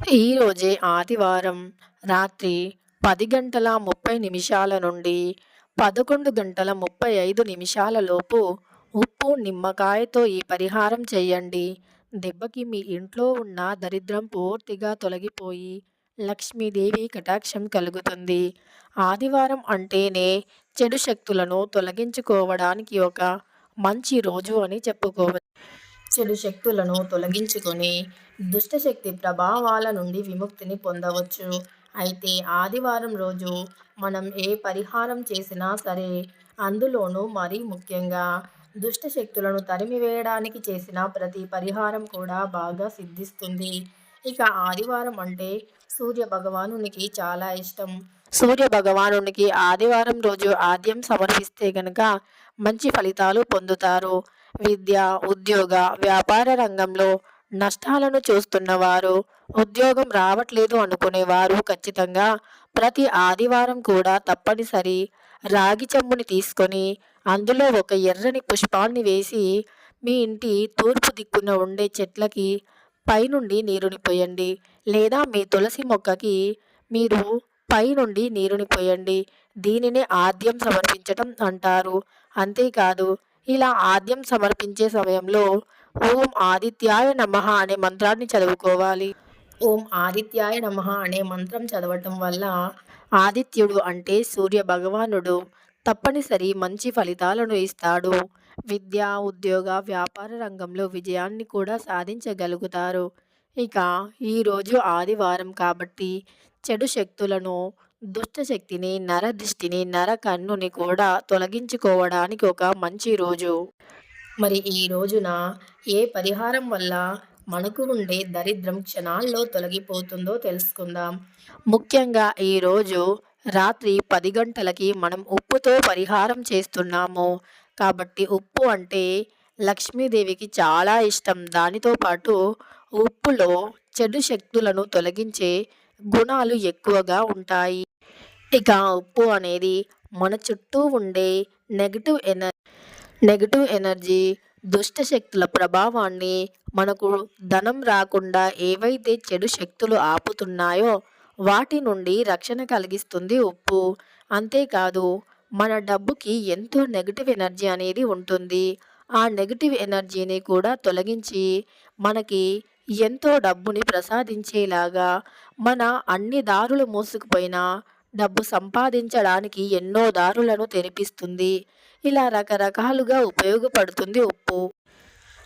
ఈరోజే ఆదివారం రాత్రి పది గంటల ముప్పై నిమిషాల నుండి పదకొండు గంటల ముప్పై ఐదు నిమిషాల లోపు ఉప్పు నిమ్మకాయతో ఈ పరిహారం చేయండి. దెబ్బకి మీ ఇంట్లో ఉన్న దరిద్రం పూర్తిగా తొలగిపోయి లక్ష్మీదేవి కటాక్షం కలుగుతుంది. ఆదివారం అంటేనే చెడు శక్తులను తొలగించుకోవడానికి ఒక మంచి రోజు అని చెప్పుకోవచ్చు చెడు శక్తులను తొలగించుకొని దుష్టశక్తి ప్రభావాల నుండి విముక్తిని పొందవచ్చు. అయితే ఆదివారం రోజు మనం ఏ పరిహారం చేసినా సరే అందులోనూ మరీ ముఖ్యంగా దుష్ట శక్తులను తరిమివేయడానికి చేసిన ప్రతి పరిహారం కూడా బాగా సిద్ధిస్తుంది. ఇక ఆదివారం అంటే సూర్య భగవానునికి చాలా ఇష్టం. సూర్య భగవానునికి ఆదివారం రోజు ఆద్యం సమర్పిస్తే గనక మంచి ఫలితాలు పొందుతారు. విద్య ఉద్యోగ వ్యాపార రంగంలో నష్టాలను చూస్తున్నవారు ఉద్యోగం రావట్లేదు అనుకునేవారు ఖచ్చితంగా ప్రతి ఆదివారం కూడా తప్పనిసరి రాగి చెంబుని తీసుకొని అందులో ఒక ఎర్రని పుష్పాన్ని వేసి మీ ఇంటి తూర్పు దిక్కున ఉండే చెట్లకి పైనుండి నీరుని పోయండి లేదా మీ తులసి మొక్కకి మీరు పైనుండి నీరుని పోయండి. దీనినే ఆద్యం సమర్పించటం అంటారు. అంతేకాదు ఇలా ఆద్యం సమర్పించే సమయంలో ఓం ఆదిత్యాయ నమః అనే మంత్రాన్ని చదువుకోవాలి. ఓం ఆదిత్యాయ నమః అనే మంత్రం చదవటం వల్ల ఆదిత్యుడు అంటే సూర్య భగవానుడు. తప్పనిసరి మంచి ఫలితాలను ఇస్తాడు. విద్య ఉద్యోగ వ్యాపార రంగంలో విజయాన్ని కూడా సాధించగలుగుతారు. ఇక ఈరోజు ఆదివారం కాబట్టి చెడు శక్తులను దుష్టశక్తిని నరదిష్టిని నర దిష్టిని నర కన్నుని కూడా తొలగించుకోవడానికి ఒక మంచి రోజు. మరి ఈ రోజున ఏ పరిహారం వల్ల మనకు ఉండే దరిద్రం క్షణాల్లో తొలగిపోతుందో తెలుసుకుందాం. ముఖ్యంగా ఈరోజు రాత్రి పది గంటలకి మనం ఉప్పుతో పరిహారం చేస్తున్నాము. కాబట్టి ఉప్పు అంటే లక్ష్మీదేవికి చాలా ఇష్టం. దానితో పాటు ఉప్పులో చెడు శక్తులను తొలగించే గుణాలు ఎక్కువగా ఉంటాయి. ఇక ఉప్పు అనేది మన చుట్టూ ఉండే నెగిటివ్ ఎనర్జీ నెగిటివ్ ఎనర్జీ దుష్ట శక్తుల ప్రభావాన్ని మనకు ధనం రాకుండా ఏవైతే చెడు శక్తులు ఆపుతున్నాయో వాటి నుండి రక్షణ కలిగిస్తుంది ఉప్పు. అంతేకాదు మన డబ్బుకి ఎంతో నెగిటివ్ ఎనర్జీ అనేది ఉంటుంది. ఆ నెగిటివ్ ఎనర్జీని కూడా తొలగించి మనకి ఎంతో డబ్బుని ప్రసాదించేలాగా మన అన్ని దారులు మూసుకుపోయినా డబ్బు సంపాదించడానికి ఎన్నో దారులను తెరిపిస్తుంది. ఇలా రకరకాలుగా ఉపయోగపడుతుంది ఉప్పు.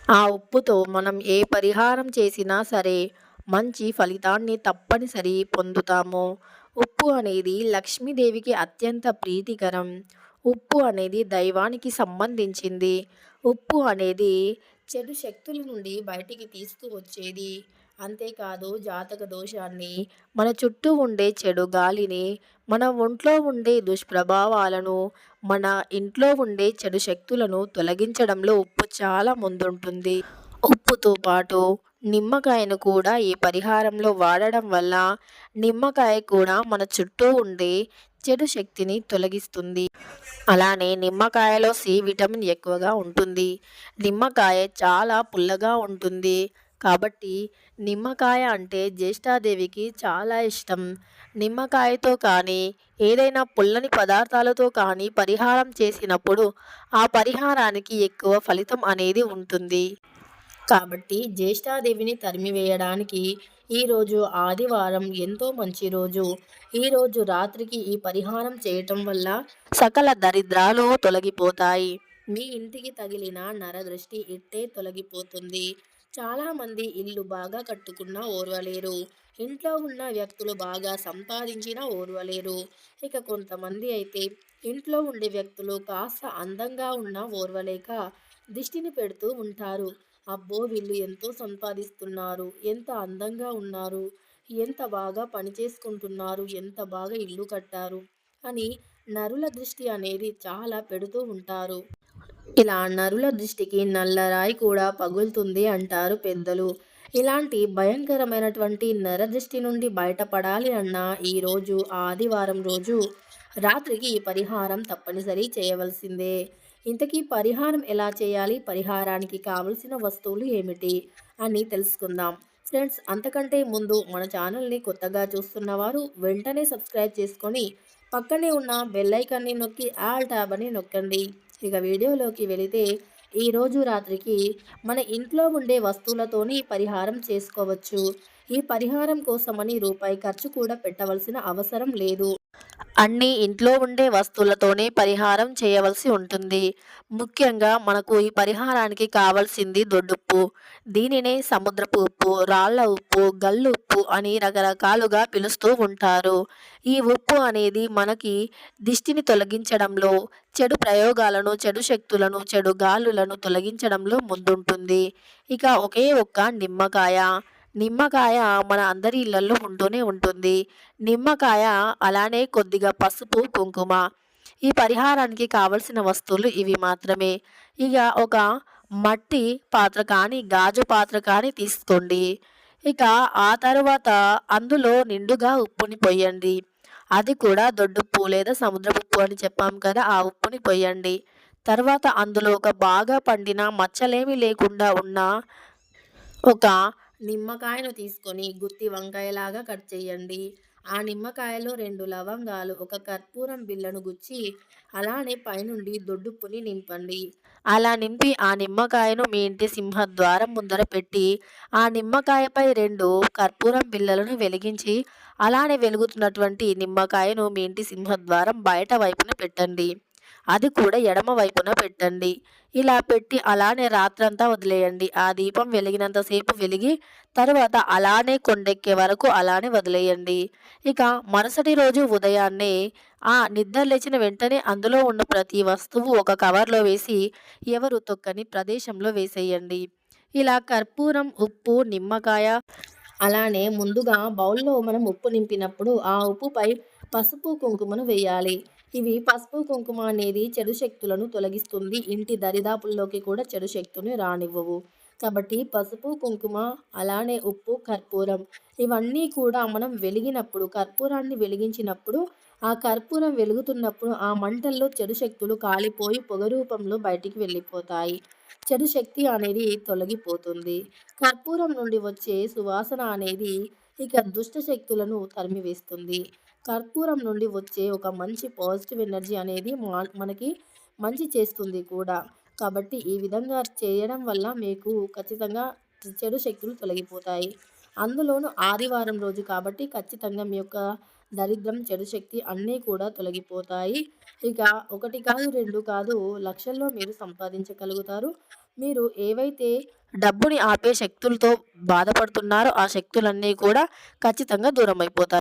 ఆ ఉప్పుతో మనం ఏ పరిహారం చేసినా సరే మంచి ఫలితాన్ని తప్పనిసరి పొందుతాము. ఉప్పు అనేది లక్ష్మీదేవికి అత్యంత ప్రీతికరం. ఉప్పు అనేది దైవానికి సంబంధించింది. ఉప్పు అనేది చెడు శక్తుల నుండి బయటికి తీసుకువచ్చేది అంతేకాదు జాతక దోషాన్ని మన చుట్టూ ఉండే చెడు గాలిని మన ఒంట్లో ఉండే దుష్ప్రభావాలను మన ఇంట్లో ఉండే చెడు శక్తులను తొలగించడంలో ఉప్పు చాలా ముందుంటుంది. ఉప్పుతో పాటు నిమ్మకాయను కూడా ఈ పరిహారంలో వాడడం వల్ల నిమ్మకాయ కూడా మన చుట్టూ ఉండే చెడు శక్తిని తొలగిస్తుంది. అలానే నిమ్మకాయలో సి విటమిన్ ఎక్కువగా ఉంటుంది. నిమ్మకాయ చాలా పుల్లగా ఉంటుంది. కాబట్టి నిమ్మకాయ అంటే జ్యేష్ఠాదేవికి చాలా ఇష్టం. నిమ్మకాయతో కానీ ఏదైనా పుల్లని పదార్థాలతో కానీ పరిహారం చేసినప్పుడు ఆ పరిహారానికి ఎక్కువ ఫలితం అనేది ఉంటుంది. కాబట్టి జ్యేష్ఠాదేవిని తరిమివేయడానికి ఈరోజు ఆదివారం ఎంతో మంచి రోజు. ఈరోజు రాత్రికి ఈ పరిహారం చేయటం వల్ల సకల దరిద్రాలు తొలగిపోతాయి. మీ ఇంటికి తగిలిన నరదృష్టి ఇట్టే తొలగిపోతుంది. చాలామంది ఇల్లు బాగా కట్టుకున్నా ఓర్వలేరు. ఇంట్లో ఉన్న వ్యక్తులు బాగా సంపాదించినా ఓర్వలేరు. ఇక కొంతమంది అయితే ఇంట్లో ఉండే వ్యక్తులు కాస్త అందంగా ఉన్నా ఓర్వలేక దిష్టిని పెడుతూ ఉంటారు. అబ్బో! వీళ్ళు ఎంతో సంపాదిస్తున్నారు. ఎంత అందంగా ఉన్నారు. ఎంత బాగా పని చేసుకుంటున్నారు. ఎంత బాగా ఇల్లు కట్టారు. అని నరుల దృష్టి అనేది చాలా పెడుతూ ఉంటారు. ఇలా నరుల దృష్టికి నల్లరాయి కూడా పగులుతుంది అంటారు పెద్దలు. ఇలాంటి భయంకరమైనటువంటి నరదృష్టి నుండి బయటపడాలి అన్న ఈరోజు ఆదివారం రోజు రాత్రికి ఈ పరిహారం తప్పనిసరి చేయవలసిందే. ఇంతకీ పరిహారం ఎలా చేయాలి? పరిహారానికి కావలసిన వస్తువులు ఏమిటి? అని తెలుసుకుందాం. ఫ్రెండ్స్ అంతకంటే ముందు మన ఛానల్ని కొత్తగా చూస్తున్న వారు వెంటనే సబ్స్క్రైబ్ చేసుకొని పక్కనే ఉన్న బెల్లైకాన్ని నొక్కి ఆల్ ట్యాబ్ అని నొక్కండి. ఇక వీడియోలోకి వెళితే ఈరోజు రాత్రికి మన ఇంట్లో ఉండే వస్తువులతోని పరిహారం చేసుకోవచ్చు. ఈ పరిహారం కోసమని రూపాయి ఖర్చు కూడా పెట్టవలసిన అవసరం లేదు. అన్ని ఇంట్లో ఉండే వస్తువులతోనే పరిహారం చేయవలసి ఉంటుంది. ముఖ్యంగా మనకు ఈ పరిహారానికి కావాల్సింది దొడ్డుప్పు. దీనినే సముద్రపు ఉప్పు రాళ్ళ ఉప్పు గల్లు ఉప్పు అని రకరకాలుగా పిలుస్తూ ఉంటారు. ఈ ఉప్పు అనేది మనకి దిష్టిని తొలగించడంలో చెడు ప్రయోగాలను చెడు శక్తులను చెడు గాలులను తొలగించడంలో ముందుంటుంది. ఇక ఒకే ఒక్క నిమ్మకాయ. నిమ్మకాయ మన అందరి ఇళ్ళలో ఉంటూనే ఉంటుంది. నిమ్మకాయ అలానే కొద్దిగా పసుపు కుంకుమ. ఈ పరిహారానికి కావలసిన వస్తువులు ఇవి మాత్రమే. ఇక ఒక మట్టి పాత్ర కానీ గాజు పాత్ర కానీ తీసుకోండి. ఇక ఆ తర్వాత అందులో నిండుగా ఉప్పుని పొయ్యండి. అది కూడా దొడ్డుప్పు లేదా సముద్రపు ఉప్పు అని చెప్పాం కదా ఆ ఉప్పుని పొయ్యండి. తర్వాత అందులో ఒక బాగా పండిన మచ్చలేమి లేకుండా ఉన్న ఒక నిమ్మకాయను తీసుకొని గుత్తి వంకాయలాగా కట్ చేయండి. ఆ నిమ్మకాయలో రెండు లవంగాలు ఒక కర్పూరం బిళ్ళను గుచ్చి అలానే పైనుండి దొడ్డుప్పుని నింపండి. అలా నింపి ఆ నిమ్మకాయను మీ ఇంటి సింహద్వారం ముందర పెట్టి ఆ నిమ్మకాయపై రెండు కర్పూరం బిళ్ళలను వెలిగించి అలానే వెలుగుతున్నటువంటి నిమ్మకాయను మీ ఇంటి సింహద్వారం బయట వైపున పెట్టండి. అది కూడా ఎడమ వైపున పెట్టండి. ఇలా పెట్టి అలానే రాత్రంతా వదిలేయండి. ఆ దీపం వెలిగినంతసేపు వెలిగి తర్వాత అలానే కొండెక్కే వరకు అలానే వదిలేయండి. ఇక మరుసటి రోజు ఉదయాన్నే ఆ నిద్ర లేచిన వెంటనే అందులో ఉన్న ప్రతి వస్తువు ఒక కవర్లో వేసి ఎవరు తొక్కని ప్రదేశంలో వేసేయండి. ఇలా కర్పూరం ఉప్పు నిమ్మకాయ అలానే ముందుగా బౌల్లో మనం ఉప్పు నింపినప్పుడు ఆ ఉప్పుపై పసుపు కుంకుమను వేయాలి. ఇవి పసుపు కుంకుమ అనేది చెడు శక్తులను తొలగిస్తుంది. ఇంటి దరిదాపుల్లోకి కూడా చెడు శక్తుని రానివ్వవు. కాబట్టి పసుపు కుంకుమ అలానే ఉప్పు కర్పూరం ఇవన్నీ కూడా మనం వెలిగినప్పుడు కర్పూరాన్ని వెలిగించినప్పుడు ఆ కర్పూరం వెలుగుతున్నప్పుడు ఆ మంటల్లో చెడు శక్తులు కాలిపోయి పొగ రూపంలో బయటికి వెళ్ళిపోతాయి. చెడు శక్తి అనేది తొలగిపోతుంది. కర్పూరం నుండి వచ్చే సువాసన అనేది ఇక దుష్ట శక్తులను తరిమివేస్తుంది. కర్పూరం నుండి వచ్చే ఒక మంచి పాజిటివ్ ఎనర్జీ అనేది మనకి మంచి చేస్తుంది కూడా. కాబట్టి ఈ విధంగా చేయడం వల్ల మీకు ఖచ్చితంగా చెడు శక్తులు తొలగిపోతాయి. అందులోనూ ఆదివారం రోజు కాబట్టి ఖచ్చితంగా మీ యొక్క దరిద్రం చెడు శక్తి అన్నీ కూడా తొలగిపోతాయి. ఇక ఒకటి కాదు రెండు కాదు లక్షల్లో మీరు సంపాదించగలుగుతారు. మీరు ఏవైతే డబ్బుని ఆపే శక్తులతో బాధపడుతున్నారో. ఆ శక్తులన్నీ కూడా ఖచ్చితంగా దూరం అయిపోతాయి